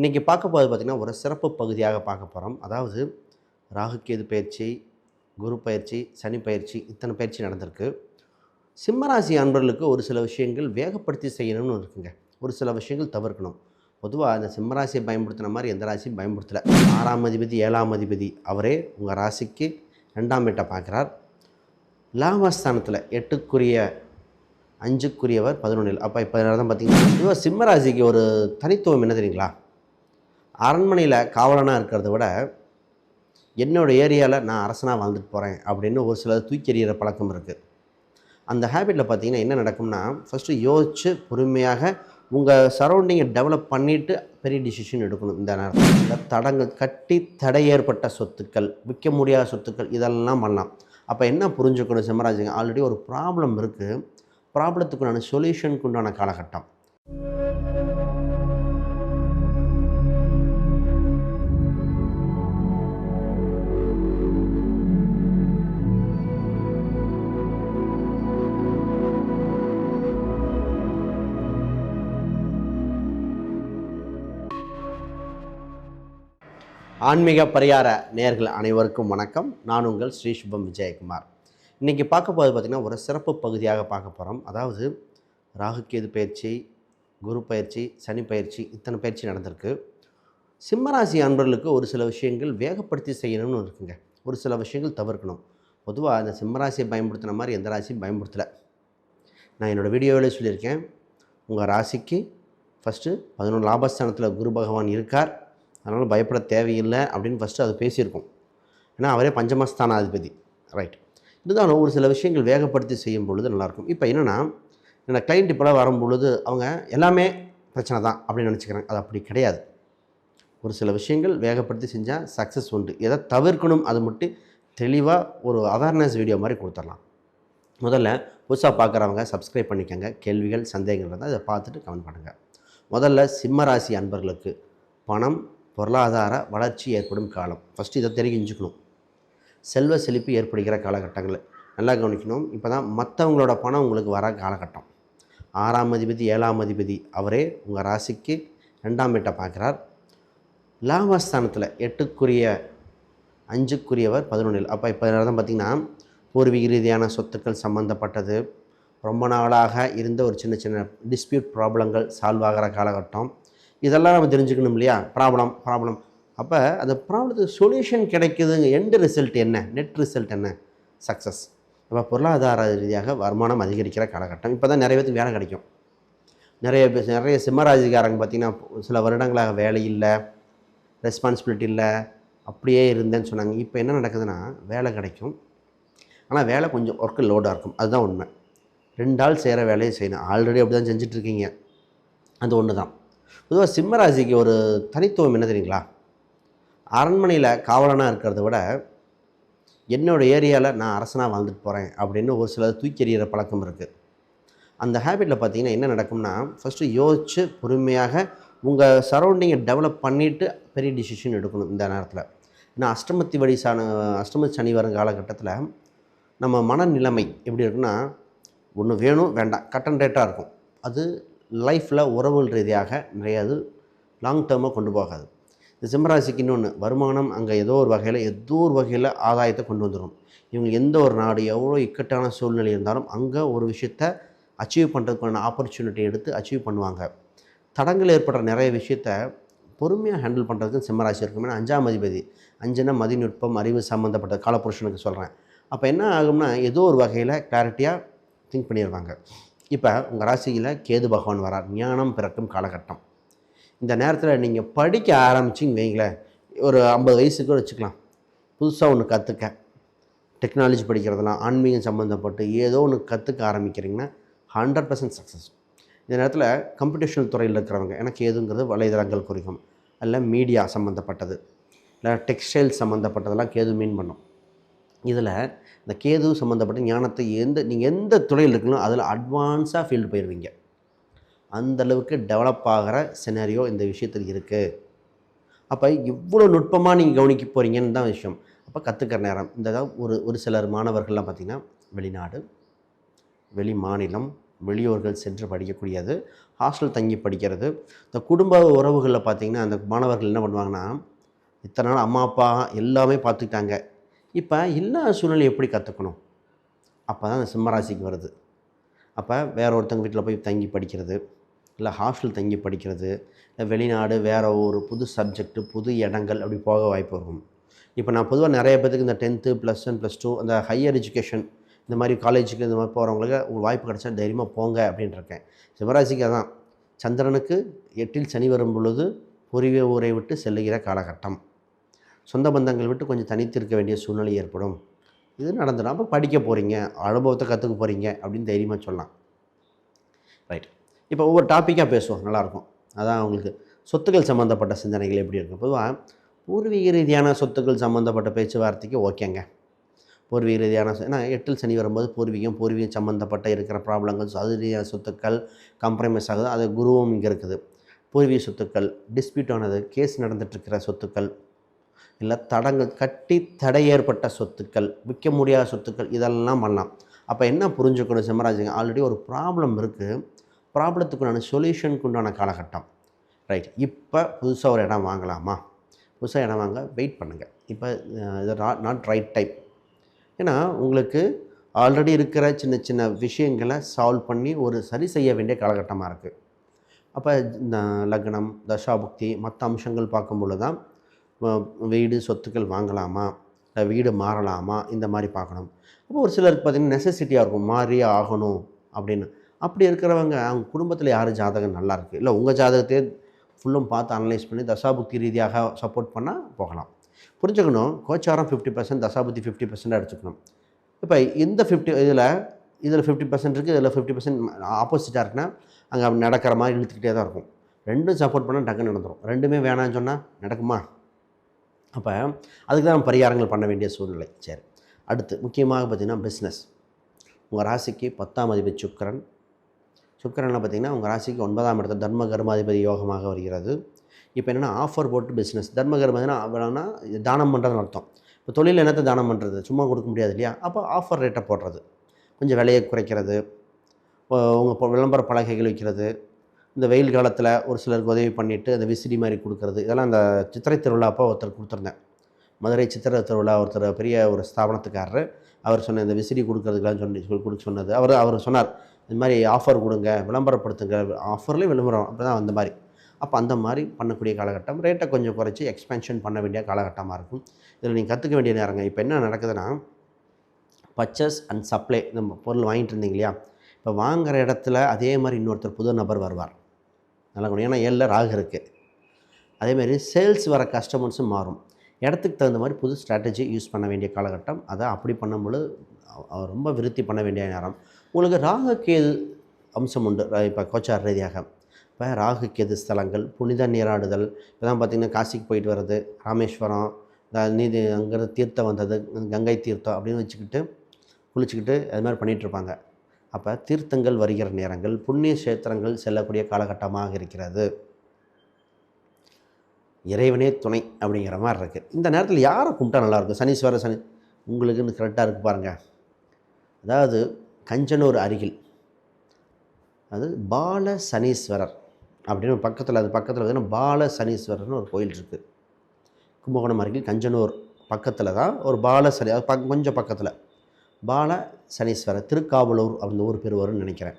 இன்றைக்கி பார்க்க போகிறது பார்த்திங்கன்னா ஒரு சிறப்பு பகுதியாக பார்க்க போகிறோம் அதாவது ராகுக்கேது பயிற்சி குரு பயிற்சி சனி பயிற்சி இத்தனை பயிற்சி நடந்திருக்கு. சிம்மராசி அன்பர்களுக்கு ஒரு சில விஷயங்கள் வேகப்படுத்தி செய்யணும்னு இருக்குங்க. ஒரு சில விஷயங்கள் தவிர்க்கணும். பொதுவாக அந்த சிம்மராசியை பயன்படுத்தின மாதிரி எந்த ராசியும் பயன்படுத்தலை. ஆறாம் அதிபதி ஏழாம் அதிபதி அவரே உங்கள் ராசிக்கு ரெண்டாம் வீட்டை பார்க்குறார். லாபஸ்தானத்தில் எட்டுக்குரிய அஞ்சுக்குரியவர் பதினொன்றில் அப்போ இப்போ தான் பார்த்தீங்கன்னா சிம்மராசிக்கு ஒரு தனித்துவம் என்ன தெரியுங்களா? அரண்மனையில் காவலனாக இருக்கிறத விட என்னோடய ஏரியாவில் நான் அரசனாக வாழ்ந்துட்டு போகிறேன் அப்படின்னு ஒரு சிலர் தூக்கி எறிகிற பழக்கம் இருக்குது அந்த ஹேபிட்டில் பார்த்தீங்கன்னா என்ன நடக்கும்னா ஃபஸ்ட்டு யோசித்து பொறுமையாக உங்கள் சரௌண்டிங்கை டெவலப் பண்ணிவிட்டு பெரிய டிசிஷன் எடுக்கணும் இந்த நேரத்தில். இந்த தடங்கள் கட்டி தடை ஏற்பட்ட சொத்துக்கள் விற்க முடியாத சொத்துக்கள் இதெல்லாம் பண்ணலாம். அப்போ என்ன புரிஞ்சுக்கணும் சிம்மராஜுங்க? ஆல்ரெடி ஒரு ப்ராப்ளம் இருக்குது ப்ராப்ளத்துக்குண்டான சொல்யூஷனுக்கு உண்டான காலகட்டம். ஆன்மீக பரிகார நேயர்கள் அனைவருக்கும் வணக்கம். நான் உங்கள் ஸ்ரீ சுபம் விஜயகுமார். இன்றைக்கி பார்க்க போகிறது பார்த்திங்கன்னா ஒரு சிறப்பு பகுதியாக பார்க்க போகிறோம் அதாவது ராகுக்கேது பயிற்சி குரு பயிற்சி சனி பயிற்சி இத்தனை பயிற்சி நடந்திருக்கு. சிம்மராசி அன்பர்களுக்கு ஒரு சில விஷயங்கள் வேகப்படுத்தி செய்யணும்னு இருக்குங்க. ஒரு சில விஷயங்கள் தவிர்க்கணும். பொதுவாக அந்த சிம்மராசியை பயன்படுத்தின மாதிரி எந்த ராசியும் பயன்படுத்தலை. நான் என்னோடய வீடியோவிலே சொல்லியிருக்கேன். உங்கள் ராசிக்கு ஃபஸ்ட்டு பதினொன்று லாபஸ்தானத்தில் குரு பகவான் இருக்கார். அதனால் பயப்பட தேவையில்லை அப்படின்னு ஃபஸ்ட்டு அது பேசியிருக்கோம். ஏன்னா அவரே பஞ்சமஸ்தானாதிபதி. ரைட் இருந்தாலும் ஒரு சில விஷயங்கள் வேகப்படுத்தி செய்யும் பொழுது நல்லாயிருக்கும். இப்போ என்னென்னா என்னோடய கிளைண்ட் இப்போலாம் வரும்பொழுது அவங்க எல்லாமே பிரச்சனை தான் அப்படின்னு நினச்சிக்கிறாங்க. அது அப்படி கிடையாது. ஒரு சில விஷயங்கள் வேகப்படுத்தி செஞ்சால் சக்ஸஸ் உண்டு. எதை தவிர்க்கணும் அது மட்டும் தெளிவாக ஒரு அவேர்னஸ் வீடியோ மாதிரி கொடுத்துடலாம். முதல்ல புதுசாக பார்க்குறவங்க சப்ஸ்கிரைப் பண்ணிக்கோங்க. கேள்விகள் சந்தேகங்கள் இருந்தால் இதை பார்த்துட்டு கமெண்ட் பண்ணுங்கள் முதல்ல சிம்மராசி அன்பர்களுக்கு பணம் பொருளாதார வளர்ச்சி ஏற்படும் காலம். ஃபஸ்ட்டு இதை தெரிஞ்சுக்கணும். செல்வ செழிப்பு ஏற்படுகிற காலகட்டங்கள். நல்லா கவனிக்கணும். இப்போ தான் மற்றவங்களோட பணம் உங்களுக்கு வர காலகட்டம். ஆறாம் அதிபதி ஏழாம் அதிபதி அவரே உங்கள் ராசிக்கு ரெண்டாம் வீட்டை பார்க்குறார். லாபஸ்தானத்தில் எட்டுக்குரிய அஞ்சுக்குரியவர் பதினொன்றில் அப்போ இப்போ தான் பார்த்திங்கன்னா பூர்வீக ரீதியான சொத்துக்கள் சம்மந்தப்பட்டது ரொம்ப நாளாக இருந்த ஒரு சின்ன சின்ன டிஸ்பியூட் ப்ராப்ளங்கள் சால்வ் ஆகிற காலகட்டம். இதெல்லாம் நம்ம தெரிஞ்சுக்கணும் இல்லையா? ப்ராப்ளம் ப்ராப்ளம் அப்போ அந்த ப்ராப்ளத்துக்கு சொல்யூஷன் கிடைக்குதுங்க. எண்டு ரிசல்ட் என்ன? நெட் ரிசல்ட் என்ன? சக்ஸஸ் அப்போ பொருளாதார ரீதியாக வருமானம் அதிகரிக்கிற காலகட்டம். இப்போ தான் நிறைய பேருக்கு வேலை கிடைக்கும். நிறைய பேர் நிறைய சிம்மராஜிக்காரங்க பார்த்திங்கன்னா சில வருடங்களாக வேலை இல்லை ரெஸ்பான்சிபிலிட்டி இல்லை அப்படியே இருந்தேன்னு சொன்னாங்க. இப்போ என்ன நடக்குதுன்னா வேலை கிடைக்கும். ஆனால் வேலை கொஞ்சம் ஒர்க்கு லோடாக இருக்கும். அதுதான் உண்மை. ரெண்டு ஆள் செய்கிற வேலையை செய்யணும். ஆல்ரெடி அப்படி தான் செஞ்சிட்ருக்கீங்க அது ஒன்று தான் பொதுவாக சிம்மராசிக்கு ஒரு தனித்துவம் என்ன தெரியுங்களா? அரண்மனையில் காவலனாக இருக்கிறத விட என்னோட ஏரியாவில் நான் அரசனாக வாழ்ந்துட்டு போகிறேன் அப்படின்னு ஒரு சிலர் தூக்கி எறிகிற பழக்கம் இருக்குது அந்த ஹேபிட்டில் பார்த்தீங்கன்னா என்ன நடக்கும்னா ஃபஸ்ட்டு யோசித்து பொறுமையாக உங்கள் சரௌண்டிங்கை டெவலப் பண்ணிவிட்டு பெரிய டிசிஷன் எடுக்கணும் இந்த நேரத்தில். ஏன்னா அஷ்டமத்தி வழி சாண அஷ்டம சனி வரும் காலகட்டத்தில் நம்ம மனநிலைமை எப்படி இருக்குன்னா ஒன்று வேணும் வேண்டாம் கட்டன் ரேட்டாக இருக்கும். அது லைஃப்பில் உறவுகள் ரீதியாக நிறைய அது லாங் டேர்மாக கொண்டு போகாது. இந்த சிம்மராசிக்கு இன்னொன்று வருமானம் அங்கே ஏதோ ஒரு வகையில் ஏதோ ஒரு வகையில் ஆதாயத்தை கொண்டு வந்துடும் இவங்க எந்த ஒரு நாடு எவ்வளோ இக்கட்டான சூழ்நிலை இருந்தாலும் அங்கே ஒரு விஷயத்த அச்சீவ் பண்ணுறதுக்கான ஆப்பர்ச்சுனிட்டி எடுத்து அச்சீவ் பண்ணுவாங்க. தடங்கள் ஏற்படுற நிறைய விஷயத்த பொறுமையாக ஹேண்டில் பண்ணுறதுக்கு சிம்மராசி இருக்கும். ஏன்னா அஞ்சாம் அதிபதி அஞ்சுனா மதிநுட்பம் அறிவு சம்மந்தப்பட்ட காலப்புருஷனுக்கு சொல்கிறேன் அப்போ என்ன ஆகும்னா ஏதோ ஒரு வகையில் கிளாரிட்டியாக திங்க் பண்ணிடுவாங்க இப்போ உங்கள் ராசியில் கேது பகவான் வரார். ஞானம் பிறக்கும் காலகட்டம். இந்த நேரத்தில் நீங்கள் படிக்க ஆரம்பிச்சிங்க வைங்களேன். ஒரு ஐம்பது வயசுக்கு வச்சுக்கலாம். புதுசாக ஒன்று கற்றுக்க டெக்னாலஜி படிக்கிறதெல்லாம் ஆன்மீகம் சம்மந்தப்பட்டு ஏதோ ஒன்று கற்றுக்க ஆரம்பிக்கிறீங்கன்னா ஹண்ட்ரட் பர்சன்ட் சக்ஸஸ் இந்த நேரத்தில் கம்ப்யூட்டேஷனல் துறையில் இருக்கிறவங்க எனக்கு ஏதுங்கிறது வலைதளங்கள் குறிக்கும். அதில் மீடியா சம்மந்தப்பட்டது இல்லை டெக்ஸ்டைல் சம்மந்தப்பட்டதெல்லாம் கேது மீன் பண்ணும். இதில் இந்த கேது சம்மந்தப்பட்ட ஞானத்தை எந்த நீங்கள் எந்த துறையில் இருக்கணும் அதில் அட்வான்ஸாக ஃபீல்டு போயிடுவீங்க அந்தளவுக்கு டெவலப் ஆகிற சினாரியோ இந்த விஷயத்தில் இருக்குது அப்போ இவ்வளோ நுட்பமாக நீங்கள் கவனிக்க போகிறீங்கன்னு தான் விஷயம். அப்போ கற்றுக்கிற நேரம். இந்த ஒரு ஒரு சிலர் மாணவர்கள்லாம் பார்த்திங்கன்னா வெளிநாடு வெளி மாநிலம் வெளியூர்கள் சென்று படிக்கக்கூடியது ஹாஸ்டல் தங்கி படிக்கிறது. இந்த குடும்ப உறவுகளில் பார்த்திங்கன்னா அந்த மாணவர்கள் என்ன பண்ணுவாங்கன்னா இத்தனை நாள் அம்மா அப்பா எல்லாமே பார்த்துக்கிட்டாங்க. இப்போ இல்லாத சூழ்நிலை எப்படி கற்றுக்கணும்? அப்போ தான் அந்த சிம்மராசிக்கு வருது. அப்போ வேற ஒருத்தங்க வீட்டில் போய் தங்கி படிக்கிறது இல்லை ஹாஸ்டல் தங்கி படிக்கிறது இல்லை வெளிநாடு வேறு ஒரு புது சப்ஜெக்ட்டு புது இடங்கள் அப்படி போக வாய்ப்பு இருக்கும். இப்போ நான் பொதுவாக நிறைய பேத்துக்கு இந்த tenth plus one plus two அந்த ஹையர் எஜுகேஷன் இந்த மாதிரி காலேஜுக்கு இந்த மாதிரி போகிறவங்களுக்கு உங்களுக்கு வாய்ப்பு கிடச்சா தைரியமாக போங்க அப்படின்ட்டு இருக்கேன். சிவராசிக்கு அதான். சந்திரனுக்கு எட்டில் சனி வரும் பொழுது பூர்வீக ஊரை விட்டு செல்லுகிற காலகட்டம். சொந்த பந்தங்கள் விட்டு கொஞ்சம் தனித்து இருக்க வேண்டிய சூழ்நிலை ஏற்படும். இது நடந்துடும். அப்போ படிக்க போகிறீங்க அனுபவத்தை கற்றுக்க போகிறீங்க அப்படின்னு தைரியமாக சொல்லலாம். ரைட் இப்போ ஒவ்வொரு டாப்பிக்காக பேசுவோம். நல்லாயிருக்கும். அதான் அவங்களுக்கு சொத்துக்கள் சம்மந்தப்பட்ட சிந்தனைகள் எப்படி இருக்கும்? பொதுவாக பூர்வீக ரீதியான சொத்துக்கள் சம்மந்தப்பட்ட பேச்சுவார்த்தைக்கு ஓகேங்க. பூர்வீக ரீதியான ஏன்னா எட்டில் சனி வரும்போது பூர்வீகம் பூர்வீகம் சம்மந்தப்பட்ட இருக்கிற ப்ராப்ளங்கள் அது ரீதியான சொத்துக்கள் கம்ப்ரமைஸ் ஆகுது. அது குருவும் இங்கே இருக்குது. பூர்வீக சொத்துக்கள் டிஸ்பியூட் ஆனது கேஸ் நடந்துட்டுருக்கிற சொத்துக்கள் இல்லை தடங்கள் கட்டி தடை ஏற்பட்ட சொத்துக்கள் விற்க முடியாத சொத்துக்கள் இதெல்லாம் பண்ணலாம். அப்போ என்ன புரிஞ்சுக்கணும் சிம்மராஜுங்க? ஆல்ரெடி ஒரு ப்ராப்ளம் இருக்குது ப்ராப்ளத்துக்குண்டான சொல்யூஷனுக்கு உண்டான காலகட்டம். ரைட் இப்போ புதுசாக ஒரு இடம் வாங்கலாமா? புதுசாக இடம் வாங்க வெயிட் பண்ணுங்கள் இப்போ இது நாட் ரைட் டைம் ஏன்னா உங்களுக்கு ஆல்ரெடி இருக்கிற சின்ன சின்ன விஷயங்களை சால்வ் பண்ணி ஒரு சரி செய்ய வேண்டிய காலகட்டமாக இருக்குது அப்போ இந்த லக்னம் தசாபக்தி மற்ற அம்சங்கள் பார்க்கும்பொழுது தான் வீடு சொத்துக்கள் வாங்கலாமா? இல்லை வீடு மாறலாமா? இந்த மாதிரி பார்க்கணும். அப்போ ஒரு சிலருக்கு பார்த்திங்கன்னா நெசசிட்டியாக இருக்கும். மாறியே ஆகணும் அப்படின்னு. அப்படி இருக்கிறவங்க அவங்க குடும்பத்தில் யார் ஜாதகம் நல்லா இருக்குது இல்லை உங்கள் ஜாதகத்தையே ஃபுல்லும் பார்த்து அனலைஸ் பண்ணி தசாபுக்தி ரீதியாக சப்போர்ட் பண்ணால் போகலாம். புரிஞ்சுக்கணும். கோச்சாரம் ஃபிஃப்டி பர்சன்ட் தசாபுத்தி ஃபிஃப்டி பர்சன்ட் எடுத்துக்கணும். இப்போ இந்த ஃபிஃப்டி இதில் இதில் ஃபிஃப்டி பர்சன்ட் இருக்குது இதில் ஃபிஃப்டி பர்சன்ட் ஆப்போசிட்டாக இருக்குன்னா அங்கே நடக்கிற மாதிரி இழுத்துக்கிட்டே தான் இருக்கும். ரெண்டும் சப்போர்ட் பண்ணால் டக்குன்னு நடந்துடும் ரெண்டுமே வேணாம்னு சொன்னால் நடக்குமா? அப்போ அதுக்கு தான் பரிகாரங்கள் பண்ண வேண்டிய சூழ்நிலை. சரி. அடுத்து முக்கியமாக பார்த்திங்கன்னா பிஸ்னஸ் உங்கள் ராசிக்கு பத்தாம் அதிபதி சுக்கிரன். சுக்கரனில் பார்த்திங்கன்னா உங்கள் ராசிக்கு ஒன்பதாம் இடத்துல தர்ம கர்மாதிபதி யோகமாக வருகிறது. இப்போ என்னென்னா ஆஃபர் போட்டு பிஸ்னஸ் தர்ம கர்மாதினா தானம் பண்ணுறதுன்னு அர்த்தம். இப்போ தொழில் என்னத்தை தானம் பண்ணுறது சும்மா கொடுக்க முடியாது இல்லையா? அப்போ ஆஃபர் ரேட்டை போடுறது. கொஞ்சம் விலையை குறைக்கிறது. உங்கள் விளம்பர பலகைகள் வைக்கிறது. இந்த வெயில் காலத்தில் ஒரு சிலருக்கு உதவி பண்ணிவிட்டு அந்த விசிறி மாதிரி கொடுக்கறது. இதெல்லாம் அந்த சித்திரை திருவிழா அப்போ ஒருத்தர் கொடுத்துருந்தேன். மதுரை சித்திரை திருவிழா ஒருத்தர் பெரிய ஒரு ஸ்தாபனத்துக்காரர். அவர் சொன்ன இந்த விசிறி கொடுக்குறதுக்கெல்லாம் சொல்லி கொடுக்க சொன்னது. அவர் அவர் சொன்னார் இந்த மாதிரி ஆஃபர் கொடுங்க விளம்பரப்படுத்துங்க ஆஃபர்லேயும் விளம்பரம். அப்படி தான் அந்த மாதிரி. அப்போ அந்த மாதிரி பண்ணக்கூடிய காலகட்டம் ரேட்டை கொஞ்சம் குறைச்சி எக்ஸ்பென்ஷன் பண்ண வேண்டிய காலகட்டமாக இருக்கும். இதில் நீங்கள் கற்றுக்க வேண்டிய நேரங்க. இப்போ என்ன நடக்குதுன்னா பர்ச்சஸ் அண்ட் சப்ளை நம்ம பொருள் வாங்கிட்டு இருந்தீங்க இல்லையா? இப்போ வாங்குகிற இடத்துல அதே மாதிரி இன்னொருத்தர் புது நபர் வருவார். நல்லா ஏன்னா ஏழில் ராகு இருக்குது அதேமாரி சேல்ஸ் வர கஸ்டமர்ஸும் மாறும். இடத்துக்கு தகுந்த மாதிரி புது ஸ்ட்ராட்டஜி யூஸ் பண்ண வேண்டிய காலகட்டம். அதை அப்படி பண்ணும்பொழுது ரொம்ப விருத்தி பண்ண வேண்டிய நேரம். உங்களுக்கு ராகு கேது அம்சம் உண்டு. இப்போ கோச்சார் ரீதியாக. இப்போ ராகு கேது ஸ்தலங்கள் புனித நீராடுதல். இப்போதான் பார்த்திங்கன்னா காசிக்கு போயிட்டு வர்றது ராமேஸ்வரம் நீதி அங்கேருந்து தீர்த்தம் வந்தது கங்கை தீர்த்தம் அப்படின்னு வச்சுக்கிட்டு குளிச்சுக்கிட்டு அது மாதிரி பண்ணிகிட்ருப்பாங்க அப்போ தீர்த்தங்கள் வருகிற நேரங்கள் புண்ணிய சேத்திரங்கள் செல்லக்கூடிய காலகட்டமாக இருக்கிறது. இறைவனே துணை அப்படிங்கிற மாதிரி இருக்குது இந்த நேரத்தில் யாரை கும்பிட்டா நல்லாயிருக்கும் சனீஸ்வரர் சனி உங்களுக்குன்னு கரெக்டாக இருக்குது பாருங்கள் அதாவது கஞ்சனூர் அருகில். அது பால சனீஸ்வரர் அப்படின்னு ஒரு பக்கத்தில் அது பக்கத்தில் பார்த்தீங்கன்னா பால சனீஸ்வரர்னு ஒரு கோயில் இருக்குது கும்பகோணம் அருகில் கஞ்சனூர் பக்கத்தில் தான் ஒரு பால சனி அது பக் கொஞ்சம் பக்கத்தில். பால சனீஸ்வரர் திருக்காவலூர் அந்த ஊர் பேர் வரும்னு நினைக்கிறேன்.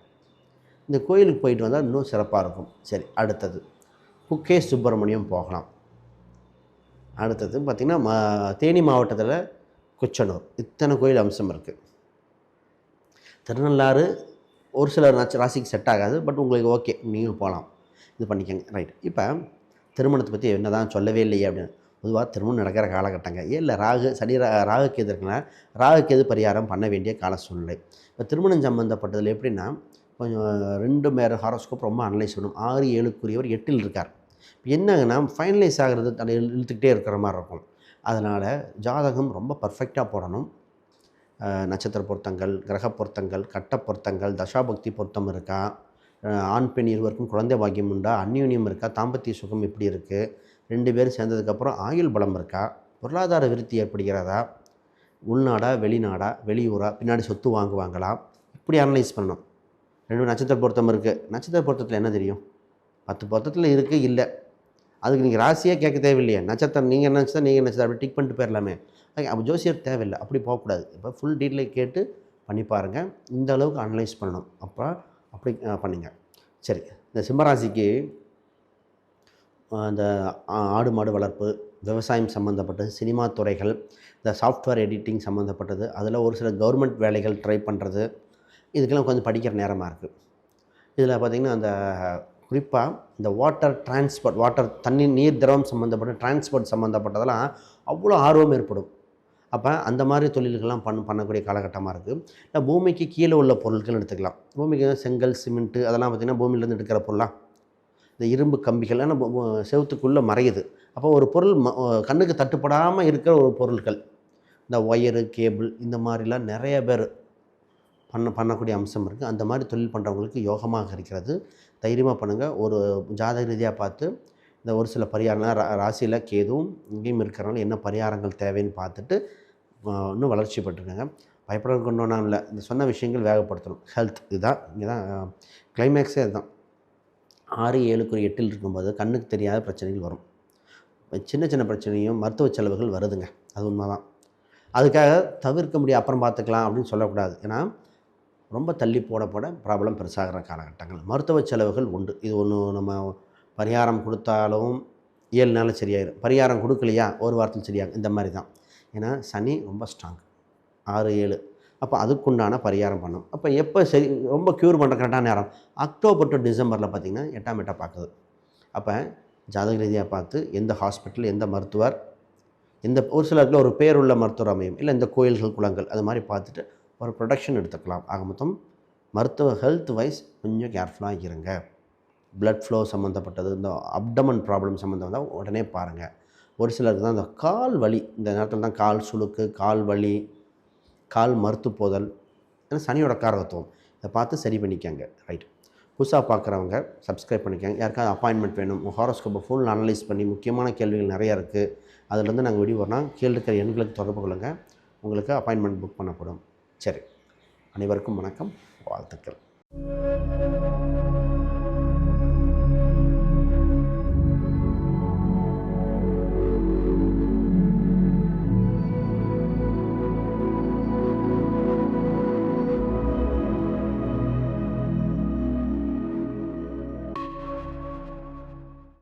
இந்த கோயிலுக்கு போயிட்டு வந்தால் இன்னும் சிறப்பாக இருக்கும். சரி அடுத்தது. குக்கே சுப்பிரமணியம் போகலாம். அடுத்தது பார்த்திங்கன்னா மா தேனி மாவட்டத்தில் குச்சனூர். இத்தனை கோயில் அம்சம் இருக்குது. திருநள்ளாறு ஒரு சில ராசிக்கு செட் ஆகாது பட் உங்களுக்கு ஓகே நீங்கள் போகலாம். இது பண்ணிக்கங்க. ரைட் இப்போ திருமணத்தை பற்றி என்ன தான் சொல்லவே இல்லையே அப்படின்னு. பொதுவாக திருமணம் நடக்கிற காலகட்டங்கள் இல்லை ராகு சனி ரா ராகுக்கு எது ராகுக்கு எது பரிகாரம் பண்ண வேண்டிய கால சூழ்நிலை. இப்போ திருமணம் சம்மந்தப்பட்டதில் எப்படின்னா கொஞ்சம் ரெண்டு மேர ஹாரோஸ்கோப் ரொம்ப அனலைஸ் பண்ணும் ஆறு ஏழுக்குரியவர் எட்டில் இருக்கார். இப்போ என்னங்கன்னா ஃபைனலைஸ் ஆகிறது தன்னை இழுத்துக்கிட்டே இருக்கிற மாதிரி இருக்கும். அதனால் ஜாதகம் ரொம்ப பர்ஃபெக்டாக போடணும். நட்சத்திர பொருத்தங்கள் கிரக பொருத்தங்கள் கட்ட பொருத்தங்கள் தசாபக்தி பொருத்தம் இருக்கா? ஆண் பெண் இருவருக்கும் குழந்தை பாக்கியம் உண்டா? அந்யூன்யம் இருக்கா? தாம்பத்திய சுகம் எப்படி இருக்குது ரெண்டு பேரும் சேர்ந்ததுக்கப்புறம் ஆயுள் பலம் இருக்கா? பொருளாதார விருத்தி ஏற்படுகிறதா? உள்நாடா வெளிநாடா வெளியூரா? பின்னாடி சொத்து வாங்குவாங்களா? இப்படி அனலைஸ் பண்ணணும். ரெண்டு நட்சத்திர பொருத்தம் இருக்குது நட்சத்திர பொருத்தத்தில் என்ன தெரியும்? பத்து பொருத்தத்தில் இருக்குது இல்லை. அதுக்கு நீங்கள் ராசியே கேட்க தேவையில்லையே. நட்சத்திரம் நீங்கள் நினச்சதா நீங்கள் நட்சத்திரம்? அப்படி டிக் பண்ணிட்டு போயிடலாமே. அப்போ ஜோசியர் தேவையில்லை. அப்படி போகக்கூடாது. இப்போ ஃபுல் டீட்டெயில் கேட்டு பண்ணி பாருங்கள் இந்த அளவுக்கு அனலைஸ் பண்ணணும். அப்போ அப்படி பண்ணுங்கள் சரி. இந்த சிம்மராசிக்கு இந்த ஆ- ஆடு மாடு வளர்ப்பு விவசாயம் சம்மந்தப்பட்டது சினிமா துறைகள் இந்த சாஃப்ட்வேர் எடிட்டிங் சம்மந்தப்பட்டது அதில் ஒரு சில கவர்மெண்ட் வேலைகள் ட்ரை பண்ணுறது இதுக்கெல்லாம் கொஞ்சம் படிக்கிற நேரமாக இருக்குது இதில் பார்த்திங்கன்னா அந்த குறிப்பாக இந்த வாட்டர் டிரான்ஸ்போர்ட் வாட்டர் தண்ணி நீர் திரவம் சம்மந்தப்பட்ட டிரான்ஸ்போர்ட் சம்மந்தப்பட்டதெல்லாம் அவ்வளோ ஆர்வம் ஏற்படும். அப்போ அந்த மாதிரி தொழில்கள்லாம் பண்ண பண்ணக்கூடிய காலகட்டமாக இருக்குது இல்லை பூமிக்கு கீழே உள்ள பொருட்கள் எடுத்துக்கலாம். பூமிக்கு செங்கல் சிமெண்ட்டு அதெல்லாம் பார்த்திங்கன்னா பூமியிலேருந்து எடுக்கிற பொருளாக இந்த இரும்பு கம்பிகள் நம்ம செவத்துக்குள்ளே மறையுது. அப்போ ஒரு பொருள் ம கண்ணுக்கு தட்டுப்படாமல் இருக்கிற ஒரு பொருட்கள் இந்த ஒயரு கேபிள் இந்த மாதிரிலாம் நிறைய பேர் பண்ண பண்ணக்கூடிய அம்சம் இருக்குது அந்த மாதிரி தொழில் பண்ணுறவங்களுக்கு யோகமாக இருக்கிறது. தைரியமாக பண்ணுங்கள் ஒரு ஜாதக ரீதியாக பார்த்து இந்த ஒரு சில பரிகாரங்கள் ரா ராசியில் கேதுவும் இங்கேயும் இருக்கிறனால என்ன பரிகாரங்கள் தேவைன்னு பார்த்துட்டு இன்னும் வளர்ச்சி பெற்றுக்கோங்க. பயப்பட கொண்டோம் இல்லை. இந்த சொன்ன விஷயங்கள் வேகப்படுத்தணும். ஹெல்த் இதுதான். இங்கே தான் கிளைமேக்ஸே இதுதான். ஆறு ஏழுக்கு ஒரு எட்டில் இருக்கும்போது கண்ணுக்கு தெரியாத பிரச்சனைகள் வரும். சின்ன சின்ன பிரச்சனையும் மருத்துவ செலவுகள் வருதுங்க. அது உண்மைதான். அதுக்காக தவிர்க்க முடியும் அப்புறம் பார்த்துக்கலாம் அப்படின்னு சொல்லக்கூடாது. ஏன்னா ரொம்ப தள்ளி போட போட ப்ராப்ளம் பெருசாகிற காலகட்டங்கள். மருத்துவ செலவுகள் உண்டு. இது ஒன்று நம்ம பரிகாரம் கொடுத்தாலும் ஏழு நாள் சரியாயிடும் பரிகாரம் கொடுக்கலையா? ஒரு வாரத்தில் சரியாகும். இந்த மாதிரி தான். ஏன்னா சனி ரொம்ப ஸ்ட்ராங் ஆறு ஏழு அப்போ அதுக்குண்டான பரிகாரம் பண்ணும். அப்போ எப்போ சரி ரொம்ப க்யூர் பண்ணுற கரெக்டான நேரம். அக்டோபர் டு டிசம்பரில் பார்த்திங்கன்னா எட்டாம் எட்டாக பார்க்குது. அப்போ ஜாதக ரீதியாக பார்த்து எந்த ஹாஸ்பிட்டல் எந்த மருத்துவர் எந்த ஒரு சிலருக்கு ஒரு பேருள்ள மருத்துவர் அமையும் இல்லை இந்த கோயில்கள் குளங்கள் அது மாதிரி பார்த்துட்டு ஒரு ப்ரொடக்ஷன் எடுத்துக்கலாம். ஆக மொத்தம் மருத்துவ ஹெல்த் வைஸ் கொஞ்சம் கேர்ஃபுல்லாக இருங்க. பிளட் ஃப்ளோ சம்மந்தப்பட்டது இந்த அப்டமன் ப்ராப்ளம் சம்மந்தம் தான் உடனே பாருங்கள் ஒரு சிலருக்கு தான் இந்த கால் வலி இந்த நேரத்தில் தான் கால் சுளுக்கு கால் வலி கால் மறுத்து போதல் ஏன்னா சனியோட காரகத்துவம். இதை பார்த்து சரி பண்ணிக்கங்க. ரைட் புதுசாக பார்க்குறவங்க சப்ஸ்கிரைப் பண்ணிக்கங்க. யாருக்காவது அப்பாயின்மெண்ட் வேணும் ஹாரோஸ்கோப்பை ஃபுல் அனலைஸ் பண்ணி முக்கியமான கேள்விகள் நிறையா இருக்குது அதுலேருந்து நாங்கள் வெளியே வரணும் கீழே இருக்கிற எண்களுக்கு தொடர்பு கொள்ளுங்கள் உங்களுக்கு அப்பாயின்மெண்ட் புக் பண்ணப்படும். சரி. அனைவருக்கும் வணக்கம். வாழ்த்துக்கள்.